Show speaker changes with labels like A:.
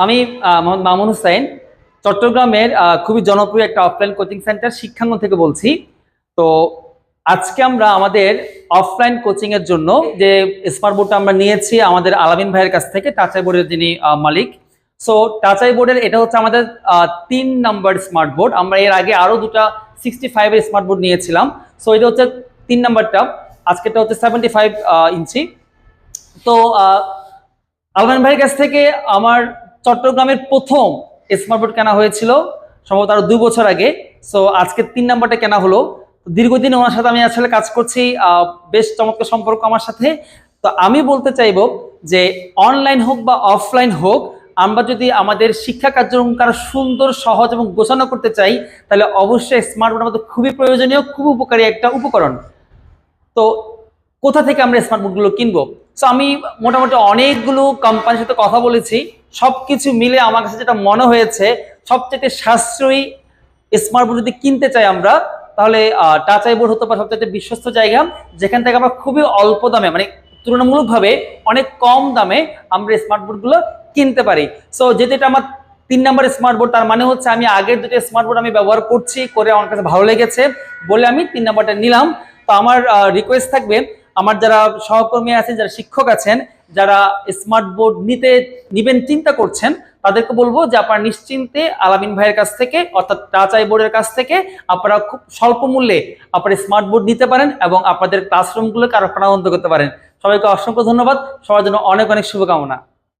A: আমি মোহাম্মদ মামুন হুসাইন, চট্টগ্রামের খুবই জনপ্রিয় একটা অফলাইন কোচিং সেন্টার শিক্ষাঙ্গন থেকে বলছি। তো আজকে আমরা আমাদের অফলাইন কোচিং এর জন্য যে স্মার্ট বোর্ডটা আমরা নিয়েছি আমাদের আলামিন ভাইয়ের কাছ থেকে টাচাই বোর্ডের যিনি মালিক। সো টাচাই বোর্ডের এটা হচ্ছে আমাদের তিন নাম্বার স্মার্ট বোর্ড আমরা এর আগে আরও দুটা সিক্সটি ফাইভের স্মার্ট বোর্ড নিয়েছিলাম। সো এটা হচ্ছে তিন নাম্বারটা আজকেটা হচ্ছে সেভেন্টি ফাইভ ইঞ্চি। তো আলমান ভাইয়ের কাছ থেকে আমার চট্টগ্রামের প্রথম স্মার্টবোর্ড কেনা হয়েছিল, সম্ভবত আরও দুই বছর আগে। সো আজকে তিন নাম্বারটা কেনা হলো। দীর্ঘদিন ওনার সাথে আমি আসলে কাজ করছি বেশ চমৎকার সম্পর্ক আমার সাথে। তো আমি বলতে চাইব যে অনলাইন হোক বা অফলাইন হোক, আমরা যদি আমাদের শিক্ষা কার্যক্রম আরও সুন্দর, সহজ এবং গোছানো করতে চাই, তাহলে অবশ্যই স্মার্টবোর্ড আমাদের খুবই প্রয়োজনীয় খুব উপকারী একটা উপকরণ। তো কোথা থেকে আমরা স্মার্টবোর্ডগুলো কিনবো? সো আমি মোটামুটি অনেকগুলো কোম্পানির সাথে কথা বলেছি। সবকিছু মিলে আমার কাছে যেটা মনে হয়েছে সবচেয়ে সাশ্রয়ী স্মার্টবোর্ড যদি কিনতে চাই আমরা, তাহলে টাচাই বোর্ড হতে পারে সবচেয়ে বিশ্বস্ত জায়গা, যেখান থেকে আমরা খুবই অল্প দামে মানে তুলনামূলকভাবে অনেক কম দামে আমরা স্মার্টবোর্ডগুলো কিনতে পারি। সো যেহেতু এটা আমার তিন নম্বর স্মার্টবোর্ড তার মানে হচ্ছে আমি আগের দুটো স্মার্টবোর্ড আমি ব্যবহার করছি করে আমার কাছে ভালো লেগেছে বলে আমি তিন নম্বরটা নিলাম। তো আমার রিকোয়েস্ট থাকবে, আমার যারা সহকর্মী আছেন, যারা শিক্ষক আছেন যারা স্মার্ট বোর্ড নিতে, নিবেন, চিন্তা করছেন, তাদেরকে বলব যে আপনারা নিশ্চিন্তে আলামিন ভাইয়ের কাছ থেকে, অর্থাৎ টাচ আই বোর্ডের কাছ থেকে, আপনারা খুব স্বল্প মূল্যে আপনারা স্মার্ট বোর্ড নিতে পারেন এবং আপনাদের ক্লাসরুমগুলোকে আরও প্রাণবন্ত করতে পারেন। সবাইকে অসংখ্য ধন্যবাদ। সবার জন্য অনেক অনেক শুভকামনা।